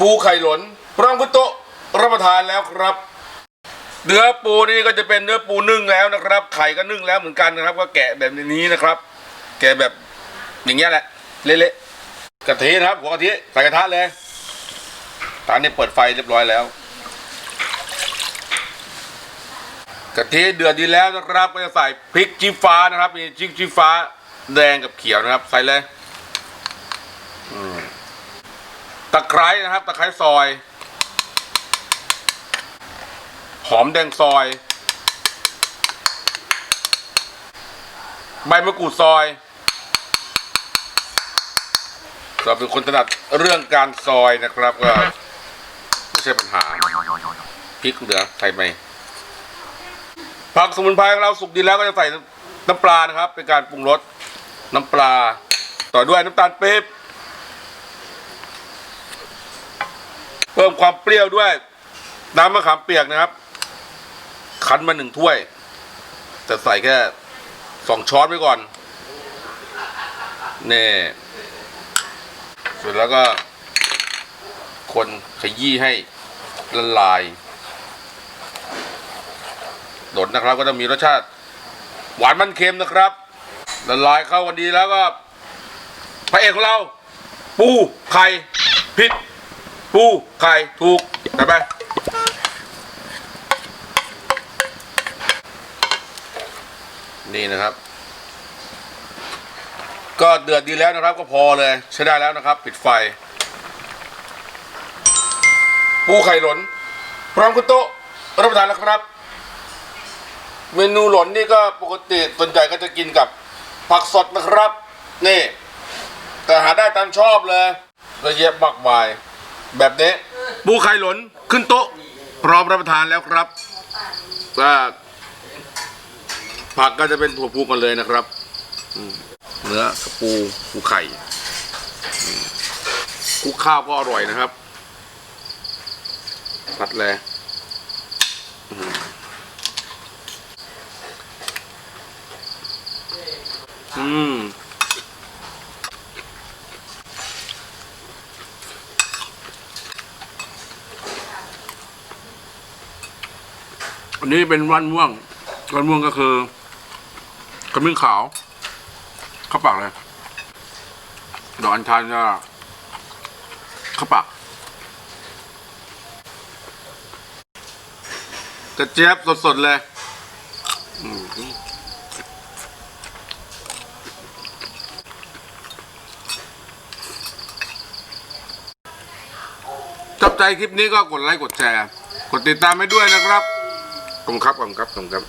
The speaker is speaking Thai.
ปูไข่หลนพร้อมกุโตะรับประทานแล้วครับ เนื้อปูนี่ก็จะเป็นเนื้อปูนึ่งแล้วนะครับ ไข่ก็นึ่งแล้วเหมือนกันนะครับ ก็แกะแบบนี้นะครับ แกะแบบอย่างเงี้ยแหละเละๆกะทินะครับหัวกะทิใส่กระทะเลยตอนนี้เปิดไฟเรียบร้อยแล้วกะทิเดือดดีแล้วนะครับ ก็จะใส่พริกชี้ฟ้านะครับมีพริกชี้ฟ้าแดงกับเขียวนะครับ ใส่เลยอืม ตะไคร้นะครับ ตะไคร้ซอย หอมแดงซอย ใบมะกรูดซอย เราเป็นคนถนัดเรื่องการซอยนะครับก็ไม่ใช่ปัญหาพริกเหลือใส่ไหมผักสมุนไพรของเราสุกดีแล้วก็จะใส่น้ำปลานะครับ เป็นการปรุงรสน้ำปลา ต่อด้วยน้ำตาลปี๊บ เพิ่มความเปรี้ยวด้วย น้ำมะขามเปียกนะครับ คั้นมาหนึ่งถ้วย แต่ใส่แค่สองช้อนไว้ก่อนนี่เสร็จแล้วก็ คนขยี้ให้ละลายโดดนะครับ ก็จะมีรสชาติ หวานมันเค็มนะครับละลายเข้ากันดีแล้วก็พระเอกของเรา ปูไข่ผิด ปูไข่ถูกไปไปนี่นะครับ ก็เดือดดีแล้วนะครับ ก็พอเลยใช้ได้แล้วนะครับ ปิดไฟ ปูไข่หลนพร้อมคุณโต๊ะรับประทานแล้วครับ เมนูหลนนี่ก็ปกติส่วนใหญ่ก็จะกินกับผักสดนะครับ นี่ แต่หาได้ตามชอบเลยระเยอะมากมาย แบบนี้ปูไข่หลนขึ้นโต๊ะ พร้อมรับประทานแล้วครับก็ผักก็จะเป็นถั่วพูกันเลยนะครับอืมเนื้อกระปูปูไข่อืมคลุกข้าวก็อร่อยนะครับสัดเลอืมอืม อันนี้เป็นวันม่วงวันม่วงก็คือขมิ้นขาว เข้าปากเลย ดอกอัญชันก็เข้าปากกระเจี๊ยบสดๆเลยอืมชอบใจคลิปนี้ก็กดไลค์กดแชร์ กดติดตามให้ด้วยนะครับ ขอบคุณครับขอบคุณครับขอบคุณครับ